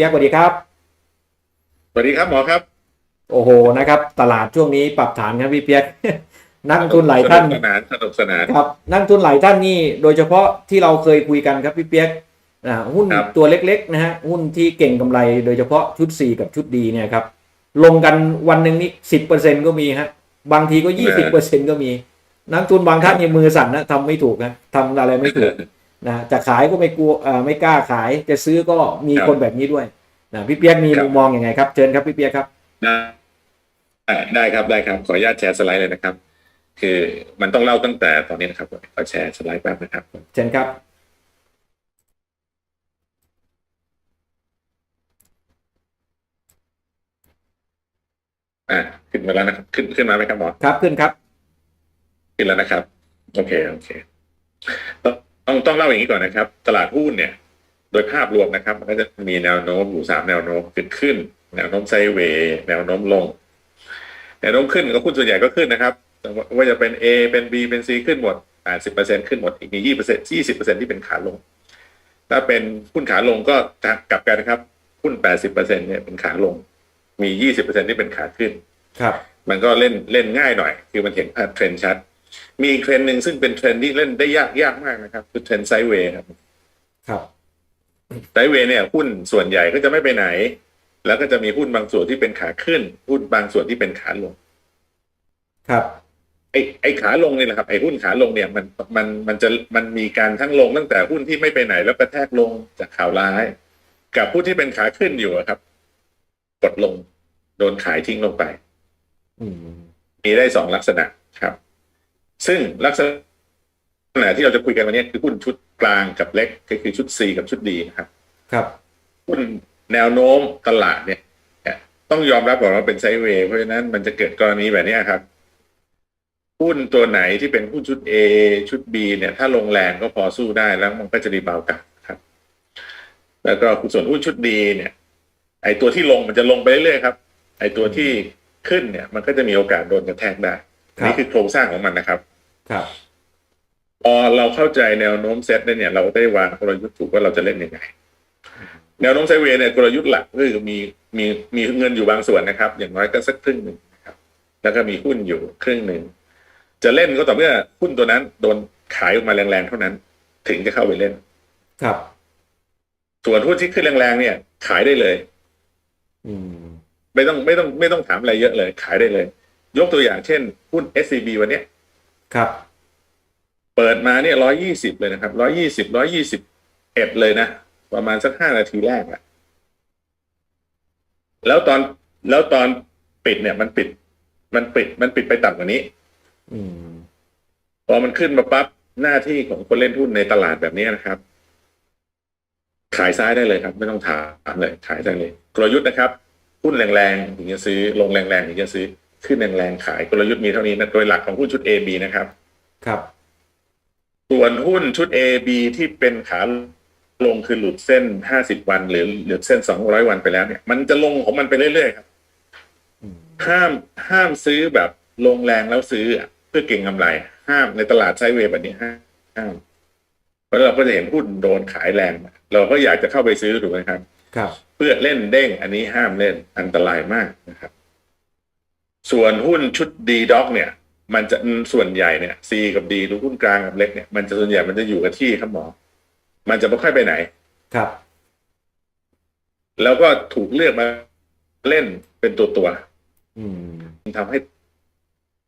ปียกสวัสดีครับ สวัสดีครับหมอครับ โอ้โหนะครับ ตลาดช่วงนี้ปรับฐานครับพี่เปียกนักลงทุนหลายท่านสนุกสนานสนุกสนานครับ นักลงทุนหลายท่านนี่ โดยเฉพาะที่เราเคยคุยกันครับพี่เปียกอ่าหุ้นครับตัวเล็กๆนะฮะหุ้นที่เก่งกำไร โดยเฉพาะชุด 4 กับชุดดีเนี่ยครับ ลงกันวันหนึ่งนี่สิบเปอร์เซ็นก็มีฮะบางทีก็ยี่สิบเปอร์เซ็นก็มี นักลงทุนบางท่านนี่มือสั่นนะทำไม่ถูกนะทำอะไรไม่ถูก นะจะขายก็ไม่กลัวเอ่อไม่กล้าขายจะซื้อก็มีครับคนแบบนี้ด้วยนะพี่เปียกมีครับมุมมองอยังไงครับเชิญครับพี่เปียกครับได้ได้ครับได้ครับขออนุญาตแชร์สไลด์เลยนะครับ คือมันต้องเล่าตั้งแต่ตอนนี้นะครับขอแชร์สไลด์แป๊บนะครับเชิญครับอ่าขึ้นมาแล้วนะครับขึ้นขึ้นมาไหมครับหมอครับขึ้นครับ ขึ้นแล้วนะครับ โอเคโอเค ต้องต้องต้องเล่าอย่างนี้ก่อนนะครับ ตลาดหุ้นเนี่ย โดยภาพรวมนะครับ มันก็จะมีแนวโน้มอยู่สามแนวโน้มขึ้นขึ้น แนวโน้มไซด์เวย์แนวโน้มลง แนวโน้มขึ้นก็หุ้นส่วนใหญ่ก็ขึ้นนะครับว่าจะเป็น A เป็น B เป็น C ขึ้นหมด 80%ขึ้นหมดอีกมี20% 20%ที่เป็นขาลง ถ้าเป็นหุ้นขาลงก็จะกลับกันนะครับหุ้น 80%เนี่ยเป็นขาลง มี 20%ที่เป็นขาขึ้น ครับ มันก็เล่นเล่นง่ายหน่อย คือมันเห็นภาพเทรนด์ชัด มีอีกเทรนด์หนึ่งซึ่งเป็นเทรนด์ที่เล่นได้ยากยากมากนะครับ คือเทรนด์ไซด์เวย์ครับ ครับไซด์เวย์เนี่ยหุ้นส่วนใหญ่ก็จะไม่ไปไหน แล้วก็จะมีหุ้นบางส่วนที่เป็นขาขึ้นหุ้นบางส่วนที่เป็นขาลง ครับ ไอ้ไอ้ขาลงนี่แหละครับไอ้หุ้นขาลงเนี่ยมันมันมันจะมันมีการทั้งลงตั้งแต่หุ้นที่ไม่ไปไหน แล้วกระแทกลงจากข่าวร้าย กับหุ้นที่เป็นขาขึ้นอยู่อะครับ กดลง โดนขายทิ้งลงไปอืมมีได้สองลักษณะครับ ซึ่งลักษณะที่เราจะคุยกันวันนี้คือหุ้นชุดกลางกับเล็กก็คือชุด C กับชุด D นะครับ ครับหุ้นแนวโน้มตลาดเนี่ยต้องยอมรับก่อนว่าเป็นไซด์เวย์เพราะฉะนั้นมันจะเกิดกรณีแบบนี้ครับหุ้นตัวไหนที่เป็นหุ้นชุด A ชุด B เนี่ย ถ้าลงแรงก็พอสู้ได้แล้วมันก็จะรีบาวกลับครับ แล้วก็ส่วนหุ้นชุด D เนี่ย ไอตัวที่ลงมันจะลงไปเรื่อยๆครับ ไอตัวที่ขึ้นเนี่ย มันก็จะมีโอกาสโดนกระแทกได้ครับนี่คือโครงสร้างของมันนะครับ ครับพอเราเข้าใจแนวโน้มเซตได้เนี่ย เราได้วางกลยุทธ์ถูกว่าเราจะเล่นยังไง แนวโน้มไซด์เวย์เนี่ยกลยุทธ์หลักก็คือมีมีมีเงินอยู่บางส่วนนะครับ อย่างน้อยก็สักครึ่งหนึ่งนะครับ แล้วก็มีหุ้นอยู่ครึ่งหนึ่งจะเล่นก็ต่อเมื่อหุ้นตัวนั้นโดนขายออกมาแรงๆเท่านั้น ถึงจะเข้าไปเล่น ครับ ส่วนหุ้นที่ขึ้นแรงๆเนี่ย ขายได้เลย อืม ไม่ต้องไม่ต้องไม่ต้องถามอะไรเยอะเลย ขายได้เลย ยกตัวอย่างเช่น หุ้น SCB วันเนี้ย ครับ เปิดมาเนี่ยร้อยี่สิบเลยนะครับร้อยี่สิบร้อยี่สิบเอ็ดเลยนะ ประมาณสักห้านาทีแรกอะแล้วตอนแล้วตอนปิดเนี่ย มันปิด มันปิดมันปิดไปต่ำกว่านี้อืมพอมันขึ้นมาปั๊บหน้าที่ของคนเล่นหุ้นในตลาดแบบนี้นะครับ ขายซ้ายได้เลยครับ ไม่ต้องถามเลย ขายได้เลย กลยุทธ์นะครับหุ้นแรงๆถึงจะซื้อลงแรงๆถึงจะซื้อ ขึ้นแรงๆขายกลยุทธ์มีเท่านี้นะโดยหลักของหุ้นชุด A B นะครับ ครับ ส่วนหุ้นชุด A B ที่เป็นขาลงคือหลุดเส้น 50 วัน หรือหลุดเส้น 200 วันไปแล้วเนี่ย มันจะลงของมันไปเรื่อยๆครับอืมห้ามห้ามซื้อแบบลงแรงแล้วซื้ออะเพื่อเก่งกำไร ห้ามในตลาดไซด์เวย์แบบนี้ห้ามห้ามเพราะเราก็จะเห็นหุ้นโดนขายแรง เราก็อยากจะเข้าไปซื้อถูกไหมครับ ครับ เพื่อเล่นเด้งอันนี้ห้ามเล่นอันตรายมากนะครับ ส่วนหุ้นชุดดีด็อกเนี่ย มันจะส่วนใหญ่เนี่ย C กับ D หรือหุ้นกลางกับเล็กเนี่ยมันจะส่วนใหญ่มันจะอยู่กับที่ครับหมอ มันจะไม่ค่อยไปไหนครับ แล้วก็ถูกเลือกมาเล่นเป็นตัวตัวอืมๆทำให้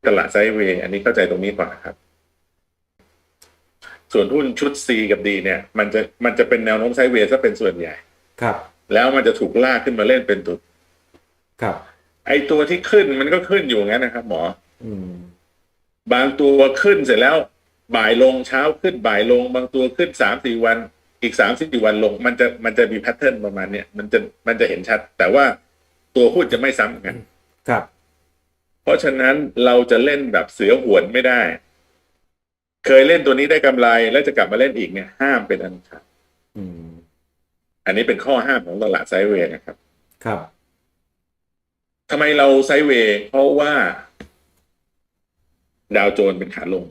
ตลาดไซด์เวย์อันนี้เข้าใจตรงนี้ก่อนนะครับ ส่วนหุ้นชุด C กับ D เนี่ย มันจะมันจะเป็นแนวโน้มไซด์เวย์ซะเป็นส่วนใหญ่ ครับ แล้วมันจะถูกลากขึ้นมาเล่นเป็นตัวครับ ไอตัวที่ขึ้นมันก็ขึ้นอยู่งั้นนะครับ หมอ อืม บางตัวขึ้นเสร็จแล้ว บ่ายลงเช้าขึ้นบ่ายลง บางตัวขึ้นสามสี่วัน อีกสามสี่วันลง มันจะมันจะมีแพทเทิร์นประมาณเนี้ยมันจะมันจะเห็นชัด แต่ว่าตัวหุ้นจะไม่ซ้ำกัน ครับ เพราะฉะนั้นเราจะเล่นแบบเสือหวนไม่ได้ เคยเล่นตัวนี้ได้กำไรแล้วจะกลับมาเล่นอีกเนี่ย ห้ามเป็นอันขาดอืมอันนี้เป็นข้อห้ามของตลาดไซด์เวย์นะครับ ครับ ทำไมเราไซด์เวย์เพราะว่า ดาวโจนส์เป็นขาลง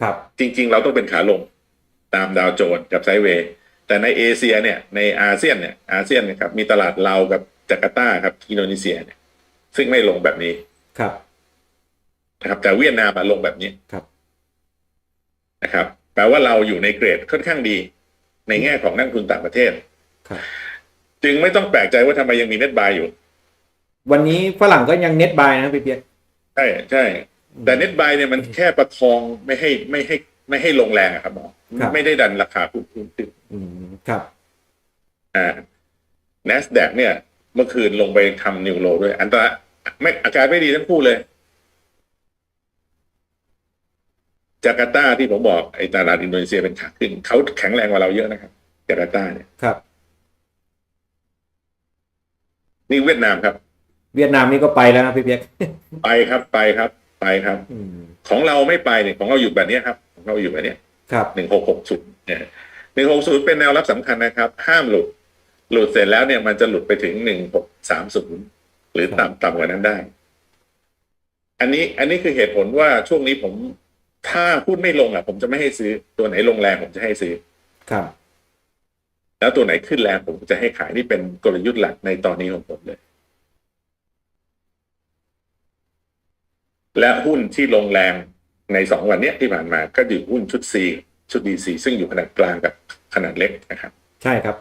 ครับ จริง ๆ เราต้องเป็นขาลง ตามดาวโจนส์กับไซด์เวย์แต่ในเอเชียเนี่ยในอาเซียนเนี่ยอาเซียนเนะครับมีตลาดลาวกับจาการ์ตาครับ อินโดนีเซียเนี่ย ซึ่งไม่ลงแบบนี้ครับนะครับแต่เวียดนามมาลงแบบนี้ครับนะครับ แปลว่าเราอยู่ในเกรดค่อนข้างดี ในแง่ของนักลงทุนต่างประเทศครับจึงไม่ต้องแปลกใจว่าทำไมยังมีเน็ตบายอยู่ วันนี้ฝรั่งก็ยังเน็ตบายนะพี่เปียกใช่ใช่แต่เน็ตบายเนี่ยมันแค่ประคองไม่ให้ไม่ให้ไม่ให้ลงแรงอะครับหมอครับไม่ได้ดันราคาพุ่งขึ้นอืมครับอ่า NASDAQ เนี่ย เมื่อคืนลงไปทำนิวโลด้วย อันตรายไม่อาการไม่ดีทั้งคู่เลย จาการ์ตาที่ผมบอกไอ้ตลาดอินโดนีเซียเป็นขาขึ้นเขาแข็งแรงกว่าเราเยอะนะครับ จาการ์ตาเนี่ยครับ นี่เวียดนามครับ เวียดนามนี่ก็ไปแล้วนะพี่เปียกไปครับไปครับไปครับอืมของเราไม่ไปเนี่ยของเราอยู่แบบเนี้ยครับของเราอยู่แบบเนี้ยครับหนึ่งหกหกศูนย์เนี่ยหนึ่งหกศูนย์เป็นแนวรับสำคัญนะครับ ห้ามหลุด หลุดเสร็จแล้วเนี่ยมันจะหลุดไปถึงหนึ่งหกสามศูนย์หรือต่ำต่ำกว่านั้นได้ อันนี้อันนี้คือเหตุผลว่าช่วงนี้ผมถ้าหุ้นไม่ลงอะ ผมจะไม่ให้ซื้อตัวไหนลงแรงผมจะให้ซื้อครับ แล้วตัวไหนขึ้นแรงผมจะให้ขายนี่เป็นกลยุทธ์หลักในตอนนี้ของผมเลย และหุ้นที่ลงแรงในสองวันเนี้ยที่ผ่านมาก็อยู่หุ้นชุด C ชุด DC ซึ่งอยู่ขนาดกลางกับขนาดเล็กนะครับ ใช่ครับ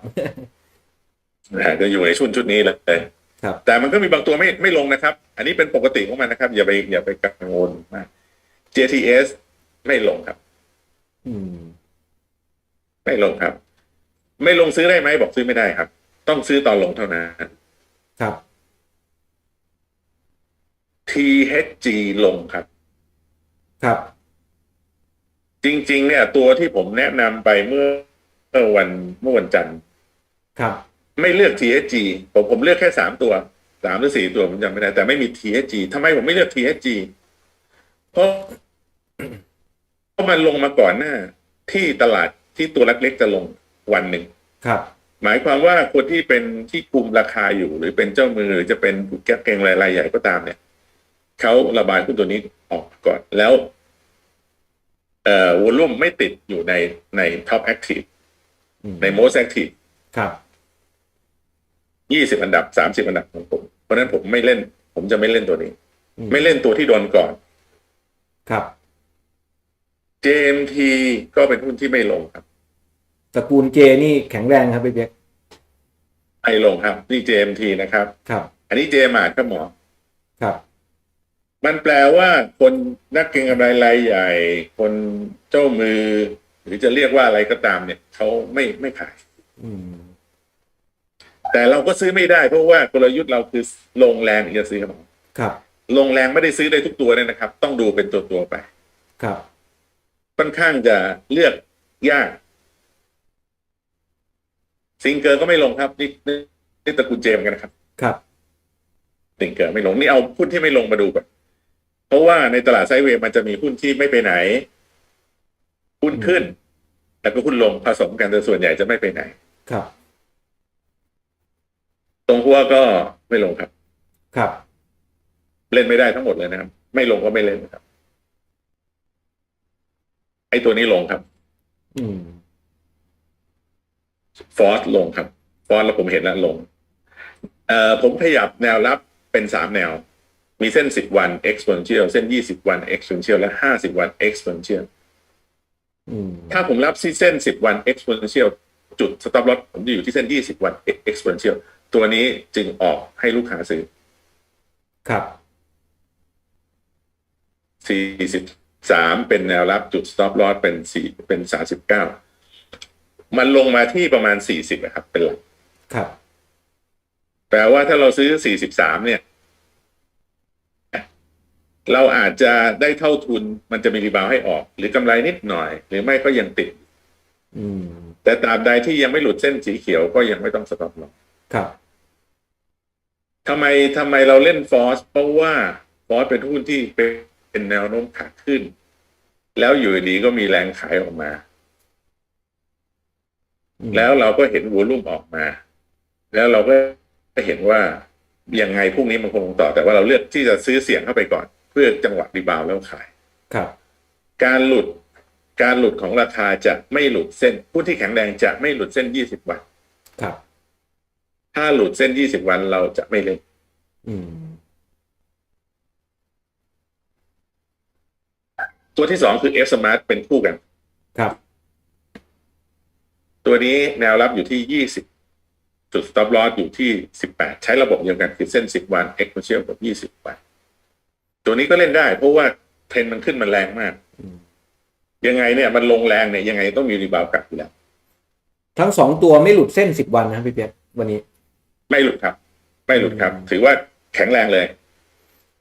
นะฮะจะอยู่ในชุดชุดนี้เลยครับ แต่มันก็มีบางตัวไม่ไม่ลงนะครับ อันนี้เป็นปกติของมันนะครับ อย่าไปอย่าไปกังวลมาก JTS ไม่ลงครับ อืม ไม่ลงครับ ไม่ลงซื้อได้ไหมบอกซื้อไม่ได้ครับ ต้องซื้อตอนลงเท่านั้นครับ THG ลงครับ ครับ จริง ๆ เนี่ย ตัวที่ผมแนะนำไปเมื่อเมื่อวันเมื่อวันจันทร์ครับ ไม่เลือก THG ผมผมเลือกแค่สามตัวสามหรือสี่ตัวผมจำไม่ได้ แต่ไม่มี THG ทำไมผมไม่เลือก THG เพราะเพราะมันลงมาก่อนหน้า ที่ตลาดที่ตัวเล็กๆจะลงวันหนึ่งครับ หมายความว่าคนที่เป็นที่คุมราคาอยู่ หรือเป็นเจ้ามือหรือจะเป็นผู้แก้เกงรายใหญ่ก็ตามเนี่ย เขาระบายหุ้นตัวนี้ออกก่อนแล้วเอ่อวอลุ่มไม่ติดอยู่ในใน top active อืมใน most active ครับยี่สิบอันดับสามสิบอันดับของผม เพราะฉะนั้นผมไม่เล่น ผมจะไม่เล่นตัวนี้อืมไม่เล่นตัวที่โดนก่อน ครับ JMT ก็เป็นหุ้นที่ไม่ลงครับตระกูลเจนี่แข็งแรงครับพี่เปียกไม่ลงครับ นี่ JMT นะครับ ครับ อันนี้เจมาร์ครับหมอ ครับ มันแปลว่าคนนักเก็งกำไรรายใหญ่ คนเจ้ามือ หรือจะเรียกว่าอะไรก็ตามเนี่ยเขาไม่ไม่ขายอืมแต่เราก็ซื้อไม่ได้เพราะว่ากลยุทธ์เราคือลงแรงถึงจะซื้อครับหมอครับลงแรงไม่ได้ซื้อได้ทุกตัวเนี่ยนะครับ ต้องดูเป็นตัวตัวๆไป ครับค่อนข้างจะเลือกยาก ซิงเกอร์ก็ไม่ลงครับ นี่นี่นี่ตระกูลเจมส์กันนะครับ ครับ ซิงเกอร์ไม่ลงนี่เอาหุ้นที่ไม่ลงมาดูก่อน เพราะว่าในตลาดไซด์เวย์มันจะมีหุ้นที่ไม่ไปไหน หุ้นขึ้น แล้วก็หุ้นลงผสมกันแต่ส่วนใหญ่จะไม่ไปไหน ครับ ตรงหัวก็ไม่ลงครับ ครับ เล่นไม่ได้ทั้งหมดเลยนะครับ ไม่ลงก็ไม่เล่นนะครับ ไอ้ตัวนี้ลงครับ อืมฟอสลงครับ ฟอสแล้วผมเห็นแล้วลง เอ่อผมขยับแนวรับเป็นสามแนว มีเส้นสิบวัน exponential เส้นยี่สิบวัน exponential และห้าสิบวัน exponential อืมถ้าผมรับที่เส้นสิบวัน exponential จุด stop loss ผมจะอยู่ที่เส้นยี่สิบวัน exponential ตัวนี้จึงออกให้ลูกค้าซื้อ ครับสี่สิบสามเป็นแนวรับจุด stop loss เป็นสี่เป็นสามสิบเก้ามันลงมาที่ประมาณสี่สิบครับ เป็นหลัก ครับ แปลว่าถ้าเราซื้อ 43 เนี่ย เราอาจจะได้เท่าทุนมันจะมีรีบาวด์ให้ออก หรือกำไรนิดหน่อย หรือไม่ก็ยังติด อืม แต่ตราบใดที่ยังไม่หลุดเส้นสีเขียวก็ยังไม่ต้องสต็อปลงครับทำไมทำไมเราเล่นฟอสเพราะว่าฟอสเป็นหุ้นที่เป็นแนวโน้มขาขึ้น แล้วอยู่ดีก็มีแรงขายออกมาอืมแล้วเราก็เห็นวอลุ่มออกมา แล้วเราก็เห็นว่ายังไงพรุ่งนี้มันคงต่อแต่ว่าเราเลือกที่จะซื้อเสียงเข้าไปก่อนเพื่อจังหวะรีบาวด์แล้วขายครับ การหลุดการหลุดของราคาจะไม่หลุดเส้นหุ้นที่แข็งแรงจะไม่หลุดเส้น20วัน ครับ ถ้าหลุดเส้น20วันเราจะไม่เล่นอืมตัวที่สองคือ F Smart เป็นคู่กัน ครับ ตัวนี้แนวรับอยู่ที่20จุด stop loss อยู่ที่18ใช้ระบบเดียวกันคือเส้น10วัน exponential กับ20วัน ตัวนี้ก็เล่นได้ เพราะว่าเทรนด์มันขึ้นมันแรงมากอืมยังไงเนี่ย มันลงแรงเนี่ยยังไงต้องมีรีบาวด์กลับอยู่แล้วทั้งสองตัวไม่หลุดเส้นสิบวันนะครับพี่เปียกวันนี้ ไม่หลุดครับ ไม่หลุดครับอืมถือว่าแข็งแรงเลย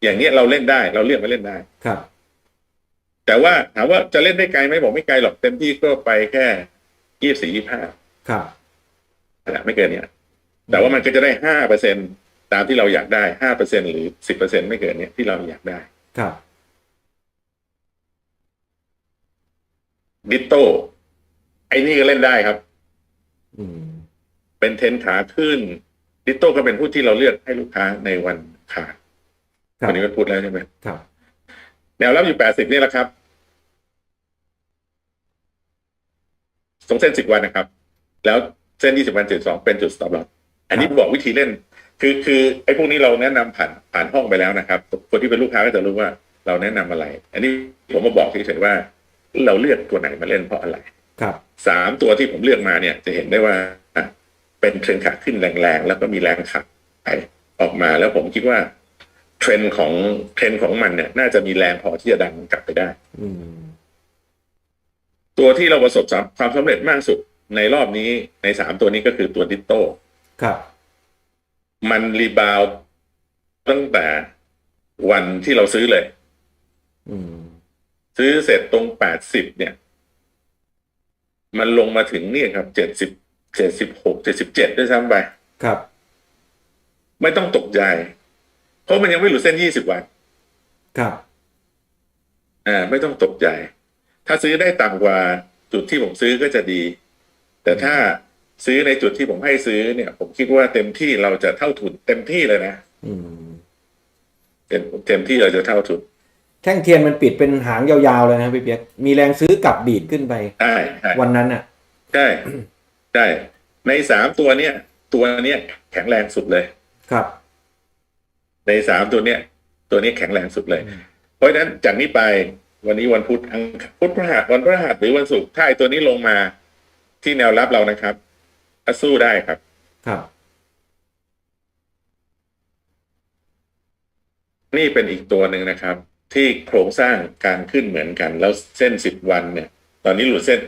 อย่างเนี้ยเราเล่นได้ เราเลือกมาเล่นได้ครับ แต่ว่าถามว่าจะเล่นได้ไกลไหมบอกไม่ไกลหรอกเต็มที่ก็ไปแค่ยี่สี่ยี่ห้าครับไม่เกินเนี้ยแต่ว่ามันก็จะได้ห้าเปอร์เซ็นตามที่เราอยากได้ห้าเปอร์เซ็นหรือสิบเปอร์เซ็นไม่เกินเนี้ยที่เราอยากได้ครับดิตโต้ไอ้นี่ก็เล่นได้ครับอืมเป็นเทรนขาขึ้น ดิตโต้ก็เป็นผู้ที่เราเลือกให้ลูกค้าในวันขาดครับวันนี้มันพูดแล้วใช่ไหมครับแนวรับอยู่แปดสิบนี่แหละครับสองเส้นสิบวันนะครับ แล้วเส้นยี่สิบวันจุดสองเป็นจุด stop loss อันนี้บอกวิธีเล่น คือคือไอ้พวกนี้เราแนะนำผ่านผ่านห้องไปแล้วนะครับ คนที่เป็นลูกค้าก็จะรู้ว่าเราแนะนำอะไร อันนี้ผมมาบอกเฉยๆว่า เราเลือกตัวไหนมาเล่นเพราะอะไรครับสามตัวที่ผมเลือกมาเนี่ยจะเห็นได้ว่าอะเป็นเทรนขาขึ้นแรงๆ แล้วก็มีแรงขับไปออกมาแล้วผมคิดว่า เทรนด์ของเทรนด์ของมันเนี่ย น่าจะมีแรงพอที่จะดันกลับไปได้อืมตัวที่เราประสบความสำเร็จมากสุดในรอบนี้ในสามตัวนี้ก็คือตัวดิตโต้ครับ มันรีบาวด์ตั้งแต่วันที่เราซื้อเลยอืมซื้อเสร็จตรงแปดสิบเนี่ย มันลงมาถึงเนี่ยครับเจ็ดสิบเจ็ดสิบหกเจ็ดสิบเจ็ดด้วยซ้ำไป ครับ ไม่ต้องตกใจ เพราะมันยังไม่หลุดเส้นยี่สิบวัน ครับ อ่า ไม่ต้องตกใจ ถ้าซื้อได้ต่ำกว่าจุดที่ผมซื้อก็จะดี แต่ถ้า ซื้อในจุดที่ผมให้ซื้อเนี่ย ผมคิดว่าเต็มที่เราจะเท่าทุน เต็มที่เลยนะอืมเต็มเต็มที่เราจะเท่าทุน แท่งเทียนมันปิดเป็นหางยาวๆเลยนะพี่เปียกมีแรงซื้อกลับดีดขึ้นไปใช่ใช่วันนั้นอะใช่ใช่ในสามตัวเนี้ยตัวเนี้ยแข็งแรงสุดเลย ครับ ในสามตัวเนี้ยตัวนี้แข็งแรงสุดเลยอืมเพราะฉะนั้นจากนี้ไปวันนี้วันพุธอังพุธพฤหัสวันพฤหัสหรือวันศุกร์ถ้าไอตัวนี้ลงมาที่แนวรับเรานะครับ ก็สู้ได้ครับ ครับ นี่เป็นอีกตัวหนึ่งนะครับ ที่โครงสร้างการขึ้นเหมือนกัน แล้วเส้นสิบวันเนี่ย ตอนนี้หลุดเส้น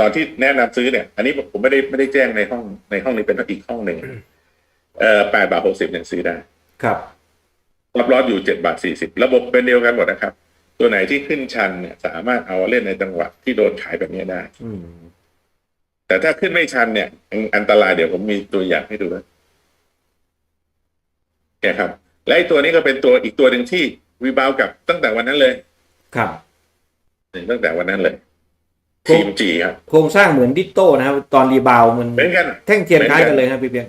ตอนที่แนะนำซื้อเนี่ย อันนี้ผมไม่ได้ไม่ได้แจ้งในห้องในห้องนี้เป็นอีกห้องหนึ่งเอ่อแปดบาทหกสิบเนี่ยซื้อได้ ครับรับรอดอยู่เจ็ดบาทสี่สิบระบบเป็นเดียวกันหมดนะครับ ตัวไหนที่ขึ้นชันเนี่ย สามารถเอาเล่นในจังหวะที่โดนขายแบบนี้ได้อืม แต่ถ้าขึ้นไม่ชันเนี่ยอันอันตรายเดี๋ยวผมมีตัวอย่างให้ดูนะแกครับ และไอ้ตัวนี้ก็เป็นตัวอีกตัวหนึ่งที่วีบาวกับตั้งแต่วันนั้นเลย ครับตั้งแต่วันนั้นเลยครัทีบมจีครับโครงสร้างเหมือนดิโต้นะครับตอนรีบาวด์มันเหมือนกันแท่งเทียนคล้ายเหมืกัอนนกันเลยครับพี่เปียก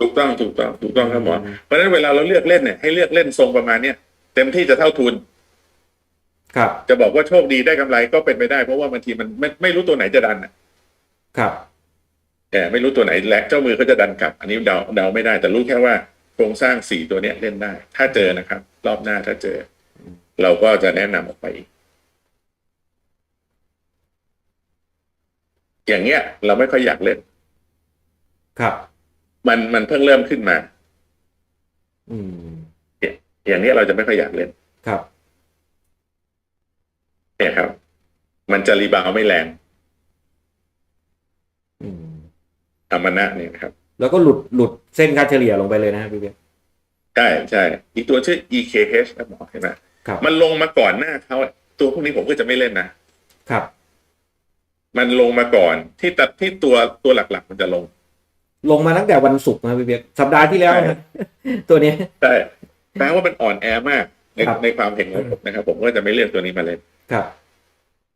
ถูกต้องถูกต้องถูกต้องครับหมออืมเพราะฉะนั้นเวลาเราเลือกเล่นเนี่ยให้เลือกเล่นทรงประมาณเนี้ยเต็มที่จะเท่าทุน ครับ จะบอกว่าโชคดีได้กำไรก็เป็นไปได้เพราะว่าบางทีมันไม่ไม่รู้ตัวไหนจะดันอะ ครับ แต่ไม่รู้ตัวไหนและเจ้ามือเขาจะดันกลับ อันนี้เดาเดาไม่ได้ แต่รู้แค่ว่าโครงสร้างสี่ตัวเนี้ยเล่นได้ ถ้าเจอนะครับ รอบหน้าถ้าเจอ เราก็จะแนะนำออกไปอีกอย่างเงี้ย เราไม่ค่อยอยากเล่น ครับ มันมันเพิ่งเริ่มขึ้นมา อืมอย่างเนี้ยเราจะไม่ค่อยอยากเล่น ครับ เนี่ยครับ มันจะรีบาวด์ไม่แรง อืม ธรรมนะเนี่ยครับ แล้วก็หลุดหลุดเส้นค่าเฉลี่ยลงไปเลยนะครับพี่เปียกใช่ใช่อีกตัวชื่อ EKH นะหมอเห็นไหมครับมันลงมาก่อนหน้าเขาอะตัวพวกนี้ผมก็จะไม่เล่นนะครับ มันลงมาก่อนที่ตัดที่ตัวตัวหลักๆ มันจะลง ลงมาตั้งแต่วันศุกร์นะครับพี่เปียกสัปดาห์ที่แล้วนะตัวนี้ใช่แปลว่ามันอ่อนแอมากในครับในความเห็นของผมนะครับ ผมก็จะไม่เลือกตัวนี้มาเล่นครับ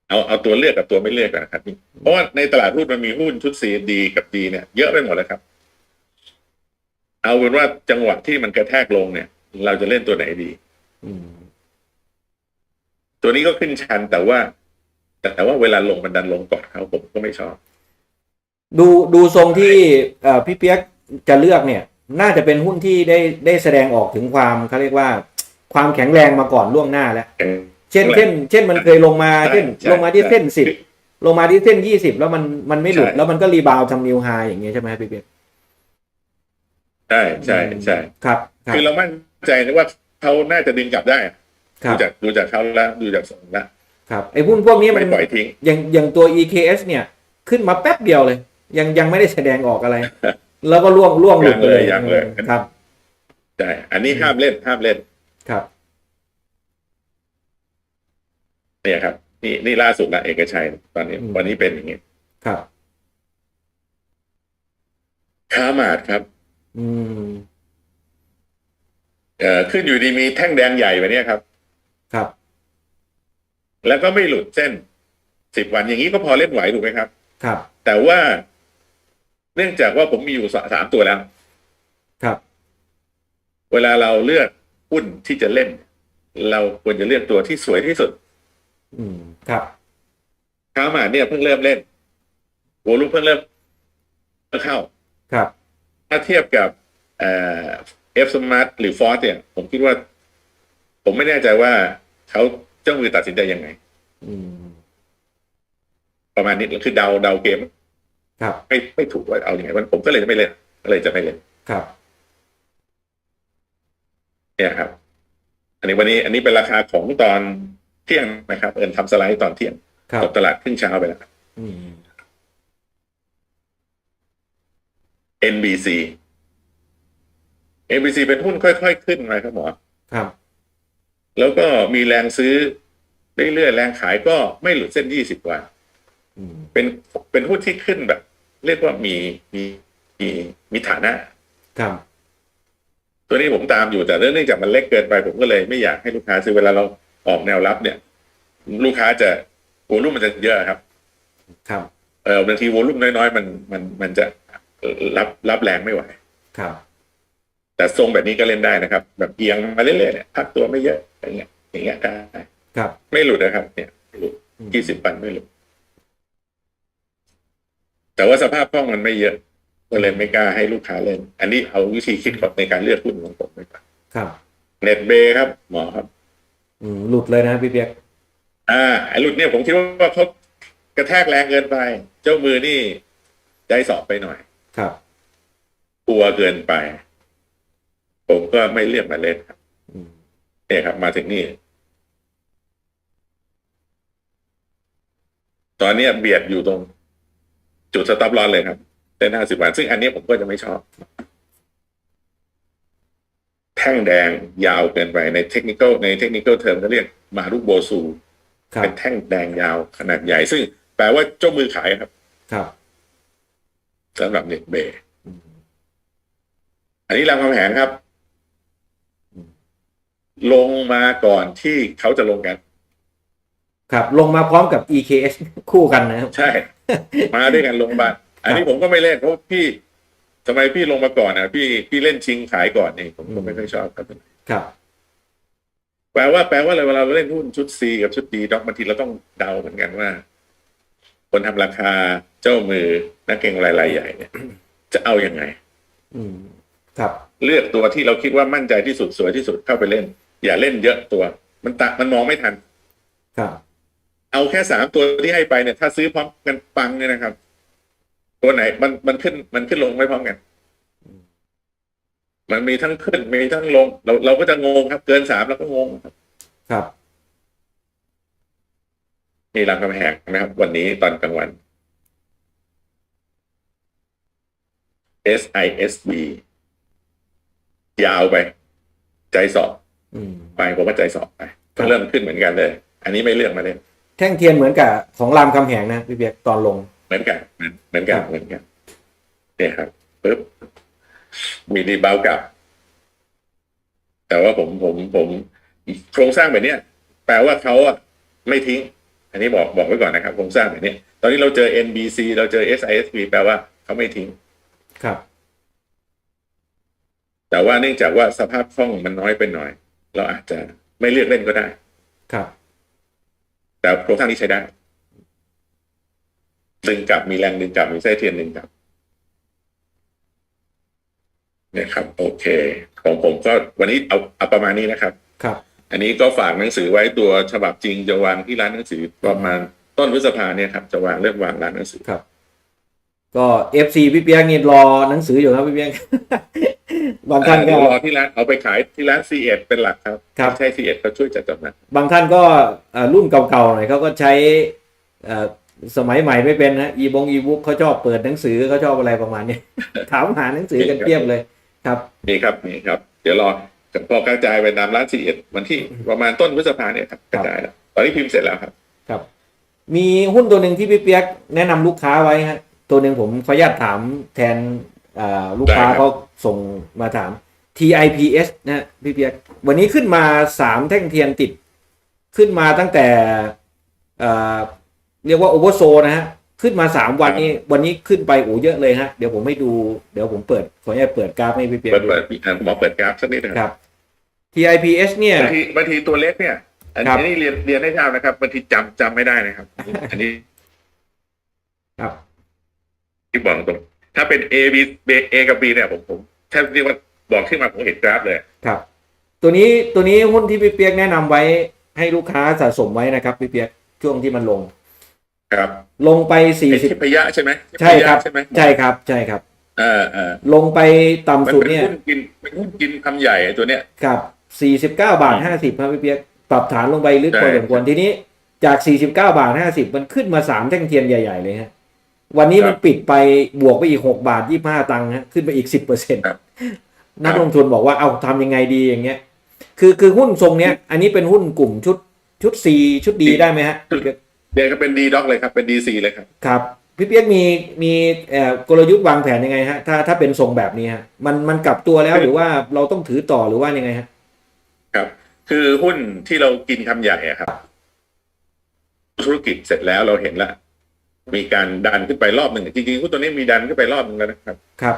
เอาเอาตัวเลือกกับตัวไม่เลือกกันนะครับเพราะว่าในตลาดหุ้นมันมีหุ้นชุด C D กับ D เนี่ยเยอะไปหมดเลยครับ เอาเป็นว่าจังหวะที่มันกระแทกลงเนี่ย เราจะเล่นตัวไหนดีอืมตัวนี้ก็ขึ้นชันแต่ว่า แต่ว่าเวลาลงมันดันลงก่อนเขาผมก็ไม่ชอบ ดูดูทรงที่เอ่อพี่เปียกจะเลือกเนี่ย น่าจะเป็นหุ้นที่ได้ได้แสดงออกถึงความเขาเรียกว่า ความแข็งแรงมาก่อนล่วงหน้าแล้ว เช่นแข็งแรงเช่นเช่นมันเคยลงมาใช่เช่นใช่ลงมาที่เส้นใช่สิบลงมาที่เส้นยี่สิบแล้วมันมันไม่หลุดใช่แล้วมันก็รีบาวด์ทำนิวไฮอย่างเงี้ยใช่ไหมครับพี่เปียกใช่ใช่ใช่ครับครับ คือเรามั่นใจนะว่าเขาน่าจะดึงกลับได้ครัดูบจากดูจากเขาแล้วดูจากสองแล้วครับไอ้หุ้นพวกนี้มัไม่นปล่อยทิ้งอย่างอย่างตัว EKS เนี่ย ขึ้นมาแป๊บเดียวเลย ยังยังไม่ได้แสดงออกอะไร แล้วก็ล่วงล่วงหลุดไปเลยยังเลยครับใช่อันนี้ห้ามเล่นห้ามเล่นครับ เนี่ยครับ นี่นี่ล่าสุดละเอกชัยตอนนี้อืมวันนี้เป็นอย่างนี้ครับค้าหมาดครับ อืมเอ่อขึ้นอยู่ดีมีแท่งแดงใหญ่แบบเนี้ยครับ ครับ แล้วก็ไม่หลุดเส้นสิบวันอย่างนี้ก็พอเล่นไหวถูกไหมครับ ครับ แต่ว่าเนื่องจากว่าผมมีอยู่สสามตัวแล้ว ครับ เวลาเราเลือกหุ้นที่จะเล่น เราควรจะเลือกตัวที่สวยที่สุด อืมครับค้าหมาดเนี่ยเพิ่งเริ่มเล่นโวลุ่มเพิ่งเริ่มเข้า ครับ ถ้าเทียบกับเอ่อฟสมาร์ทหรือฟอร์เนี่ย ผมคิดว่า ผมไม่แน่ใจว่าเขาเจ้ามือตัดสินใจยังไงอืมประมาณนี้คือเดาเดาเกม ครับไม่ไม่ถูกว่าเอาอย่างไงวันผมก็เลยจะไม่เล่นก็เลยจะไม่เล่นครับ เนี่ยครับ อันนี้วันนี้ อันนี้เป็นราคาของตอน เที่ยงนะครับ เอิญทำสไลด์ตอนเที่ยงครับตกตลาดครึ่งเช้าไปแล้วครับอืม NBC NBC เป็นหุ้นค่อยๆ ขึ้นมาครับหมอครับ แล้วก็มีแรงซื้อเรื่อยๆแรงขายก็ไม่หลุดเส้น20วันอืมเป็นเป็นหุ้นที่ขึ้นแบบ เรียกว่ามีมีมีมีฐานะครับ ตัวนี้ผมตามอยู่แต่เนื่องจากมันเล็กเกินไป ผมก็เลยไม่อยากให้ลูกค้าซื้อเวลาเรา ออกแนวรับเนี่ย ลูกค้าจะโวลุ่มมันจะเยอะครับ ครับเออบางทีโวลุ่มน้อยๆ มันมันมันจะรับรับแรงไม่ไหว ครับ แต่ทรงแบบนี้ก็เล่นได้นะครับ แบบเอียงมาเรื่อยๆเนี่ยพักตัวไม่เยอะอย่างเงี้ย อย่างเงี้ยได้ครับ ไม่หลุดนะครับ เนี่ยไม่หลุดอืมยี่สิบปันไม่หลุดแต่ว่าสภาพคล่องมันไม่เยอะก็เลยไม่กล้าให้ลูกค้าเล่น อันนี้เอาวิธีคิดของในการเลือกหุ้นของผมไปก่อนครับ เน็ตเบย์ครับหมอครับ อืมหลุดเลยนะพี่เปียกอ่าไอ้หลุดเนี่ยผมคิดว่าเขากระแทกแรงเกินไป เจ้ามือนี่ใจสอบไปหน่อย ครับ กลัวเกินไป ผมก็ไม่เลือกมาเล่นครับอืมเนี่ยครับ มาถึงนี่ ตอนเนี้ยเบียดอยู่ตรง จุดสต็อปลอสเลยครับเส้นห้าสิบวันซึ่งอันนี้ผมก็จะไม่ชอบ แท่งแดงยาวเกินไปในเทคนิคในเทคนิคเทอมเขาเรียกมารุโบซูครับเป็นแท่งแดงยาวขนาดใหญ่ ซึ่งแปลว่าเจ้ามือขายครับ ครับสำหรับเน็ตเบย์อืมอันนี้รามคำแหงครับอืมลงมาก่อนที่เขาจะลงกัน ครับ ลงมาพร้อมกับ EKS คู่กันนะครับ ใช่ มาด้วยกันลงมาอันนี้ผมก็ไม่เล่นเพราะพี่ ทำไมพี่ลงมาก่อนอะ พี่พี่เล่นชิงขายก่อนนี่ผมก็ไม่ค่อยชอบครับครับแปลว่าแปลว่าอะไรเวลาเราเล่นหุ้นชุด C กับชุด D ด็อกบางทีเราต้องเดาเหมือนกันว่า คนทำราคาเจ้ามือนักเก็งรายรายใหญ่เนี่ยจะเอาอยัางไง อืม ครับ เลือกตัวที่เราคิดว่ามั่นใจที่สุดสวยที่สุดเข้าไปเล่น อย่าเล่นเยอะตัว มันตะมันมองไม่ทัน ครับ เอาแค่สามตัวที่ให้ไปเนี่ย ถ้าซื้อพร้อมกันปังเนี่ยนะครับ ตัวไหน มันมันขึ้นมันขึ้นลงไม่พร้อมกัน มันมีทั้งขึ้นมีทั้งลง เราเราก็จะงงครับ เกินสามเราก็งงครับ ครับนี่รามคำแหงนะครับ วันนี้ตอนกลางวัน SISB ยาวไป ใจสอบอืมไปผมว่าใจสอบไปครับเริ่มขึ้นเหมือนกันเลย อันนี้ไม่เลือกมาเล่นแท่งเทียนเหมือนกับของรามคำแหงนะพี่เปียกตอนลงเห มือนกันเหมือนเหมือนกันครับเหมือนกันเนี่ยครับปึ๊บมีดีบาวกลับ แต่ว่าผมผมผมโครงสร้างแบบเนี้ยแปลว่าเขาอะไม่ทิ้ง อันนี้บอกบอกไว้ก่อนนะครับโครงสร้างแบบเนี้ยตอนนี้เราเจอ NBC เราเจอ SISB แปลว่าเขาไม่ทิ้ง ครับ แต่ว่าเนื่องจากว่าสภาพคล่องมันน้อยไปหน่อย เราอาจจะไม่เลือกเล่นก็ได้ ครับ แต่โครงสร้างนี้ใช้ได้ ดึงกลับมีแรงดึงกลับมีไส้เทียนดึงกลับเนี่ยครับ โอเค ของผมก็วันนี้เอาเอาประมาณนี้นะครับ ครับ อันนี้ก็ฝากหนังสือไว้ตัวฉบับจริงจะวางที่ร้านหนังสือประมาณต้นพฤษภาเนี่ยครับจะวางเริ่มวางร้านหนังสือครับ ก็เอฟซีพี่เปียกนี่รอหนังสืออยู่ครับพี่เปียกบางท่านก็เอ่อรอที่ร้านเอาไปขายที่ร้านซีเอ็ดเป็นหลักครับครับใช่ซีเอ็ดเขาช่วยจัดจำหน่ายบางท่านก็เอ่อรุ่นเก่าๆหน่อยเขาก็ใช้เอ่อ สมัยใหม่ไม่เป็นนะอีบงอีบุ๊กเขาชอบเปิดหนังสือเขาชอบอะไรประมาณนี้ถามหาหนังสือกันเพียบเลยครับนี่ครับนี่ครับ เดี๋ยวรอพอกระจายไปตามร้านซีเอ็ดวันที่ประมาณต้นพฤษภาเนี่ยครับกระจายแล้วตอนนี้พิมพ์เสร็จแล้วครับ ครับ มีหุ้นตัวหนึ่งที่พี่เปียกแนะนำลูกค้าไว้ฮะตัวหนึ่งผมขออนุญาตถามแทนอ่าลูกค้าได้ครับเขาส่งมาถาม TIPS นะฮะพี่เปียกวันนี้ขึ้นมาสามแท่งเทียนติด ขึ้นมาตั้งแต่ เอ่อเรียกว่าโอเวอร์โซนะฮะ ขึ้นมาสามวันนี้ วันนี้ขึ้นไปโอ้เยอะเลยฮะ เดี๋ยวผมให้ดู เดี๋ยวผมเปิด ขออนุญาตเปิดกราฟให้พี่เปียกเปิดดูเปิดอ่าหมอเปิดกราฟสักนิดนะคครัรับบ TIPS เนี่ยบางทีบางทีตัวเล็กเนี่ย อันครับนี้เรียนเรียนให้ทราบนะครับบางทีจำจำไม่ได้นะครับ อันนี้ ครับ ที่บอกตรง ถ้าเป็น A B B A กับ B เนี่ยผมผมแทบเรียกว่าบอกขึ้นมาผมเห็นกราฟเลย ครับ ตัวนี้ตัวนี้หุ้นที่พี่เปียกแนะนำไว้ให้ลูกค้าสะสมไว้นะครับพี่เปียกช่วงที่มันลง ครับ ลงไปสี่ไอ้สิบทิพยะใช่ไหมใช่ครับทิพยะใช่ไหมใช่ครับใช่ครับเออเออลงไปมันต่ำสุดเป็นเนี่ยหุ้นกินเป็นหุ้นกินคำใหญ่ไอ้ตัวเนี้ยครับสี่สิบเก้าบาทห้าสิบครับพี่เปียกปรับฐานลงไปลึกพอใช่สมควรทีนี้จากสี่สิบเก้าบาทห้าสิบมันขึ้นมาสามแท่งเทียนใหญ่ ๆ เลยฮะ วันนี้มันปิดไปบวกไปอีกหกบาทยี่ห้าตังค์ฮะ ขึ้นไปอีกสิบเปอร์เซ็นต์นักลงทุนบอกว่า เอาทำยังไงดีอย่างเงี้ย คือคือหุ้นทรงเนี้ย อันนี้เป็นหุ้นกลุ่มชุดชุด C ชุดดีได้ไหมฮะพี่ เปียกเดี๋ยวก็เป็นดีด็อกเลยครับ เป็นดีซีเลยครับ ครับ พี่เปียกมีมีเอ่อกลยุทธ์วางแผนยังไงฮะ ถ้าถ้าเป็นทรงแบบนี้ฮะ มันมันกลับตัวแล้วหรือว่าเราต้องถือต่อหรือว่ายังไงฮะ ครับ คือหุ้นที่เรากินคำใหญ่อะครับ ธุรกิจเสร็จแล้วเราเห็นละ มีการดันขึ้นไปรอบหนึ่งจริงๆหุ้นตัวนี้มีดันขึ้นไปรอบหนึ่งแล้วนะครับ ครับ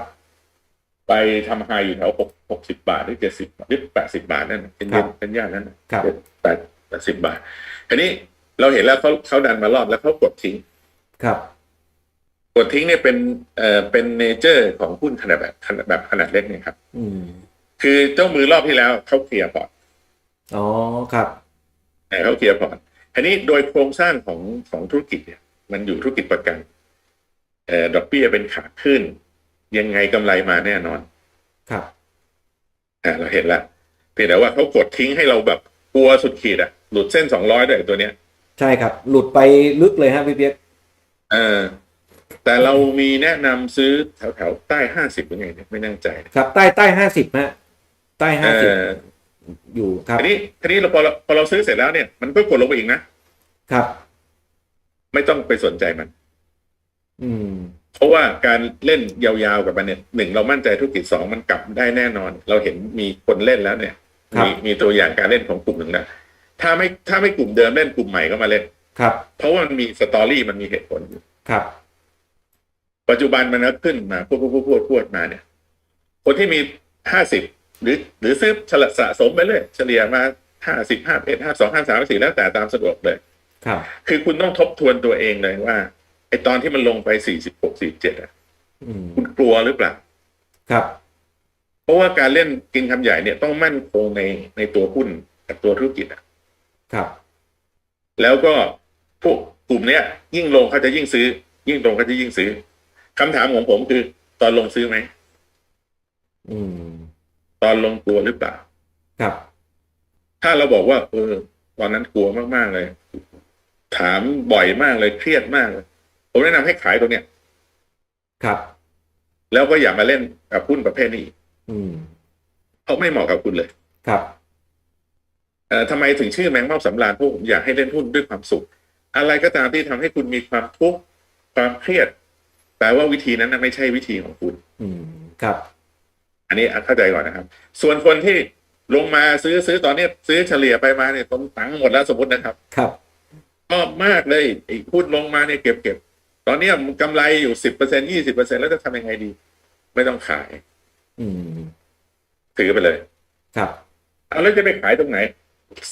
ไปทำไฮอยู่แถวหกหกสิบาทหรือเจ็ดสิบหรือแปดสิบาทนั่นน่ะเป็นครัเย็บนเป็นย่านนั้นน่ะครับแปดแปดสิบบาททีนี้ เราเห็นแล้วเขาเขาดันมารอบแล้วเขากดทิ้ง ครับ กดทิ้งเนี่ยเป็นเอ่อเป็นเนเจอร์ของหุ้นขนาดแบบขนาดแบบขนาดเล็กเนี่ยครับ อืม คือเจ้ามือรอบที่แล้วเขาเคลียร์พอร์ตอ๋อครับแต่เขาเคลียร์พอร์ตทีนี้โดยโครงสร้างของของธุรกิจเนี่ย มันอยู่ธุรกิจประกันเอ่อดอกเบี้ยเป็นขาขึ้น ยังไงกำไรมาแน่นอน ครับอ่าเราเห็นแล้วเพียงแต่ว่าเขากดทิ้งให้เราแบบกลัวสุดขีดอะหลุดเส้นสองร้อยด้วยตัวเนี้ย ใช่ครับ หลุดไปลึกเลยฮะพี่เปียกเออแต่เรามีแนะนำซื้อแถวแถวๆใต้ห้าสิบยังไงเนี่ยไม่แน่ใจครับ ใต้ใต้ห้าสิบฮะใต้เอห้าสิบออยู่ครับทีนี้ทีนี้เราพอเราพอเราซื้อเสร็จแล้วเนี่ยมันก็กดลงไปอีกนะครับ ไม่ต้องไปสนใจมัน อืม เพราะว่าการเล่นยาวๆกับมันเนี่ยหนึ่งเรามั่นใจธุรกิจสองมันกลับได้แน่นอน เราเห็นมีคนเล่นแล้วเนี่ยครับมีมีตัวอย่างการเล่นของกลุ่มหนึ่งนะ ถ้าไม่ถ้าไม่กลุ่มเดิมเล่นกลุ่มใหม่ก็มาเล่นครับ เพราะว่ามันมีสตอรี่มันมีเหตุผลอยู่ครับ ปัจจุบันมันก็ขึ้นมาพวดพวดพวดพวดพวดมาเนี่ย คนที่มีห้าสิบหรือหรือซื้อฉลสะสมไปเลยเฉลี่ยมาห้าสิบห้าเอ็ดห้าสองห้าสามสี่แล้วแต่ตามสะดวกเลยครับ คือคุณต้องทบทวนตัวเองเลยว่าไอตอนที่มันลงไปสี่สิบหกสี่เจ็ดอะอืมคุณกลัวหรือเปล่าครับ เพราะว่าการเล่นกินคำใหญ่เนี่ยต้องมั่นคงในในตัวหุ้นกับตัวธุรกิจอะ ครับ แล้วก็พวกกลุ่มเนี้ย ยิ่งลงเขาจะยิ่งซื้อ ยิ่งลงเขาจะยิ่งซื้อคำถามของผมคือ ตอนลงซื้อไหมอืม ตอนลงกลัวหรือเปล่า ครับ ถ้าเราบอกว่า เออ ตอนนั้นกลัวมากๆเลย ถามบ่อยมากเลยเครียดมากเลยผมแนะนำให้ขายตัวเนี้ยครับ แล้วก็อย่ามาเล่นกับหุ้นประเภทนี้อีกอืมเพราะไม่เหมาะกับคุณเลย ครับเอ่อ ทำไมถึงชื่อแมงเม่าสำราญพวกผมอยากให้เล่นหุ้นด้วยความสุข อะไรก็ตามที่ทำให้คุณมีความทุกข์ความเครียดแต่ว่าวิธีนั้นนะไม่ใช่วิธีของคุณ อืมครับ อันนี้เข้าใจก่อนนะครับ ส่วนคนที่ลงมาซื้อซื้อตอนนี้ซื้อเฉลี่ยไปมาเนี่ยตรงตังค์หมดแล้วสมมตินะครับ ครับชอบมากเลยไอ้หุ้นลงมาเนี่ยเก็บเก็บตอนนี้มันกำไรอยู่สิบเปอร์เซ็นยี่สิบเปอร์เซ็นแล้วจะทำยังไงดี ไม่ต้องขาย อืมถือไปเลย ครับเอาแล้วจะไปขายตรงไหน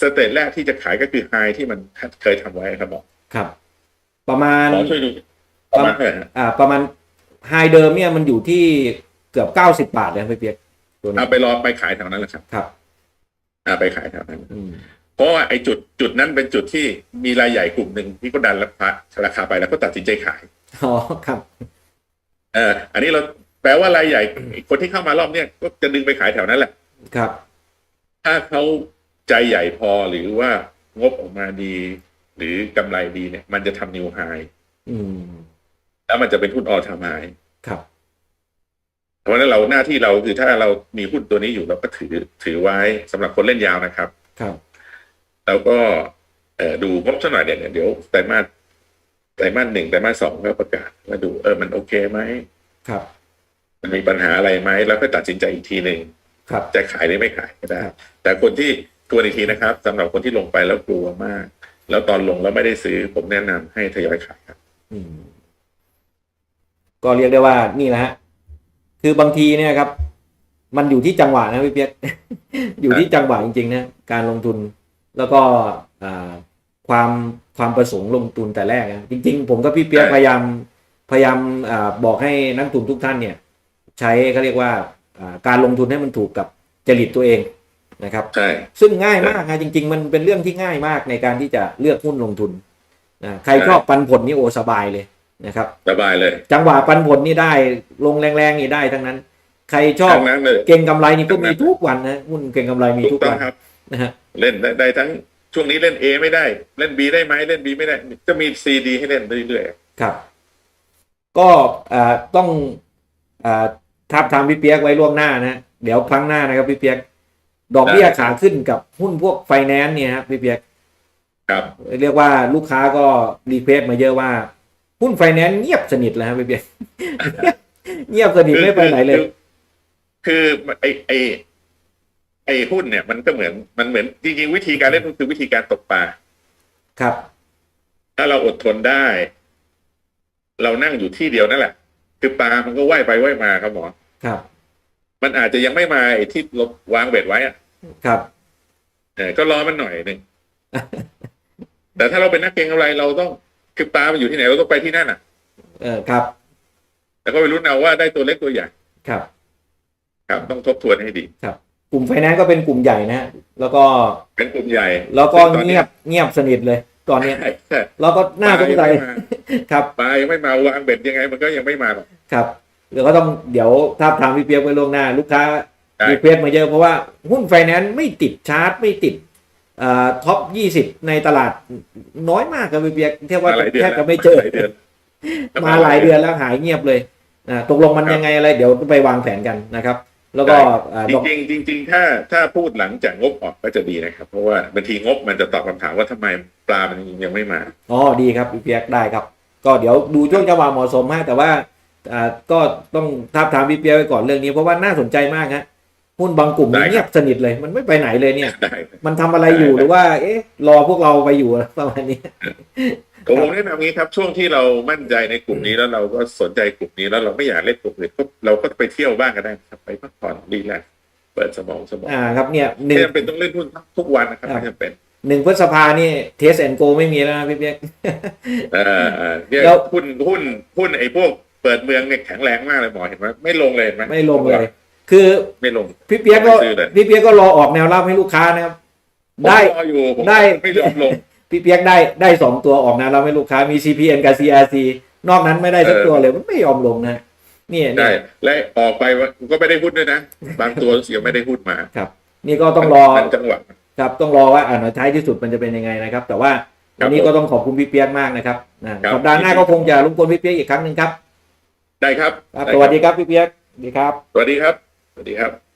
สเตจแรกที่จะขายก็คือไฮที่มันเคยทำไว้ครับหมอครับ ประมาณหมอช่วยดูประมาณเท่าไหร่ฮะอ่า ประมาณไฮเดิมเนี่ยมันอยู่ที่เกือบเก้าสิบาทเลยพี่เปียกตัวนี้เอาไปรอไปขายแถวนั้นแหละครับ ครับอ่าไปขายแถวนั้นอืมเพราะว่าไอ้จุดจุดนั้นเป็นจุดที่มีรายใหญ่กลุ่มหนึ่งที่ก็ดันราคาราคาไปแล้วก็ตัดสินใจขายอ๋อครับเอออันนี้เราแปลว่ารายใหญ่คนที่เข้ามารอบเนี้ยก็จะดึงไปขายแถวนั้นแหละ ครับ ถ้าเขา ใจใหญ่พอหรือว่างบออกมาดี หรือกำไรดีเนี่ย มันจะทำนิวไฮอืมแล้วมันจะเป็นหุ้นออทามายครับเพราะฉะนั้นเราหน้าที่เราคือถ้าเรามีหุ้นตัวนี้อยู่เราก็ถือถือไว้สำหรับคนเล่นยาวนะครับ ครับแล้วก็เอ่อดูงบสักหน่อยเนี่ยเดี๋ยวไตรมาสไตรมาสหนึ่งไตรมาสสองก็ประกาศว่าดูเออมันโอเคไหมครับมันมีปัญหาอะไรไหมแล้วก็ตัดสินใจอีกทีหนึ่งครับจะขายหรือไม่ขายก็ได้ครับแต่คนที่ ตัวอีกทีนะครับสำหรับคนที่ลงไปแล้วกลัวมาก แล้วตอนลงแล้วไม่ได้ซื้อ ผมแนะนำให้ทยอยขายครับอืมก็เรียกได้ว่านี่แหละฮะคือบางทีเนี่ยครับ มันอยู่ที่จังหวะนะพี่เปียกอยู่ที่จังหวะจริงๆนะการลงทุนแล้วก็อ่าความความประสงค์ลงทุนแต่แรกนะจริง ๆ ผมกับพี่เปียกใช่พยายามพยายามอ่าบอกให้นักลงทุนทุกท่านเนี่ย ใช้เขาเรียกว่าอ่าการลงทุนให้มันถูกกับจริตตัวเอง นะครับใช่ซึ่งง่ายมากนะจริง ๆ มันเป็นเรื่องที่ง่ายมากในการที่จะเลือกหุ้นลงทุนนะใครใช่ชอบปันผลนี่โอสบายเลยนะครับสบายเลย จังหวะปันผลนี่ได้ลงแรงๆนี่ได้ทั้งนั้น ใครชอบทั้งนั้นเลยเก่งกำไรนี่ก็ทั้งนั้มีนทุกวันนะหุ้นเก่งกำไรมีถูทุกกต้อวังนครับนะฮะเล่นได้ได้ทั้งช่วงนี้เล่น A ไม่ได้ เล่น B ได้ไหมเล่น B ไม่ได้ จะมี C D ให้เล่นเรื่อยครับ ก็อ่าต้องอ่าทับทามพี่เปียกไว้ล่วงหน้านะ เดี๋ยวครั้งหน้านะครับพี่เปียก ดอกเบี้ยขาขึ้นกับหุ้นพวกไฟแนนซ์เนี่ยครับพี่เปียกๆครับเรียกว่าลูกค้าก็รีเควสมาเยอะว่า หุ้นไฟแนนซ์เงียบสนิทเลยครับพี่เปียกเงียบสนิทไม่ไปไหนเลยคือคือไอไอไอหุ้นเนี่ย มันก็เหมือนมันเหมือนจริงๆวิธีการเล่นหุ้นคือวิธีการตกปลาครับ ถ้าเราอดทนได้ เรานั่งอยู่ที่เดียวนั่นแหละ คือปลามันก็ว่ายไปว่ายมาครับหมอครับ มันอาจจะยังไม่มาไอ้ที่เราวางเบ็ดไว้อะ ครับเออก็รอมันหน่อยหนึ่งแต่ถ้าเราเป็นนักเก็งกำไรเราต้องคือปลามันอยู่ที่ไหนเราต้องไปที่นั่นอะ เออครับ แล้วก็ไปรุ้นเอาว่าได้ตัวเล็กตัวใหญ่ครับ ครับต้องทบทวนให้ดีกลุ่มไฟแนนซ์ก็เป็นกลุ่มใหญ่นะฮะแล้วก็เป็นกลุ่มใหญ่ แล้วก็ซึ่ตอนเงีนี้ยบเงียบสนิทเลย ตอนเนี้ยใช่ใช่แล้วก็น่าสงสัยปลายังไม่มาครับปลายังไม่มาวางเบ็ดยังไง มันก็ยังไม่มาหรอกครับเดี๋ยวก็ต้องเดี๋ยวท้าบทามพี่เปียกไว้ล่วงหน้า ลูกค้าใช่ รีเควสมาเยอะเพราะว่าหุ้นไฟแนนซ์ไม่ติดชาร์ตไม่ติดอ่าท็อปยี่สิบในตลาดน้อยมากครับพี่เปียกเทียบว่ามาหลายเดือนแทบแล้วจะไม่เจอหลายเดือนมาหลายเดือนแล้วหายเงียบเลยอ่าตกลงมันยังไงอะไร เดี๋ยวไปวางแผนกันนะครับ แล้วก็อ่าจดอกริงๆจริงๆถ้าถ้าพูดหลังจากงบออกก็จะดีนะครับ เพราะว่าบางทีงบมันจะตอบคำถามว่าทำไมปลามันยังไม่มาอ๋อดีครับพี่เปียกได้ครับ ก็เดี๋ยวดูช่วงจังหวะเหมาะสมฮะแต่ว่าอ่าก็ต้องท้าบทามพี่เปียกไว้ก่อนเรื่องนี้เพราะว่าน่าสนใจมากฮะ หุ้นบางกลุ่มนี่ได้ครับเงียบสนิทเลยมันไม่ไปไหนเลยเนี่ยได้มันทำอะไรอยู่หรือว่า เอ๊ะ รอพวกเราไปอยู่ประมาณนี้ผมแนะนำงี้ครับช่วงที่เรามั่นใจในกลุ่มนี้แล้วเราก็สนใจกลุ่มนี้แล้วเราไม่อยากเล่นกลุ่มอื่นก็เราก็ไปเที่ยวบ้างก็ได้ครับไปพักผ่อนรีแลกซ์เปิดสมองสมองอ่าครับเนี่ยหนึ่งไม่จำเป็นต้องเล่นหุ้นทุกวันนะครับครับไม่จำเป็นหนึ่งพฤษภานี่เทสแอนโกไม่มีแล้วนะพี่เปียกเออเออเนี่ยแล้วหุ้นหุ้นหุ้นไอ้พวกเปิดเมืองเนี่ยแข็งแรงมากเลยหมอเห็นไหมไม่ลงเลยเห็นไหมไม่ลงเลย คือไม่ลงพี่เปียกก็ไม่ซื้อเลยพี่เปียกก็รอออกแนวรับให้ลูกค้านะครับ ผมได้ รออยู่ผมได้ ไม่ยอมลง พี่เปียกได้ได้สองตัวออกแนวรับให้ลูกค้ามี CPN กับ CRC นอกนั้นไม่ได้สักเออ ตัวเลยมันไม่ยอมลงนะเนี่ยเนี่ได้ ยและออกไปว่าก็ไม่ได้หุ้นด้วยนะ บางตัวเสียไม่ได้หุ้นมาครับนี่ก็ต้องรอ มันจังหวะ ครับต้องรอว่าอ่าท้ายที่สุดมันจะเป็นยังไงนะครับ แต่ว่าครัวับนนี้ก็ต้องขอบคุณพี่เปียกมากนะครับอ่าครับสัปดาห์หน้าก็คงจะรบกวนพี่เปียกอีกครั้งหนึ่งครับได้ครับครับไสวัสดีครับพี่เปียกสวัสดีครับ สวัสดีครับ สวัสดีครับ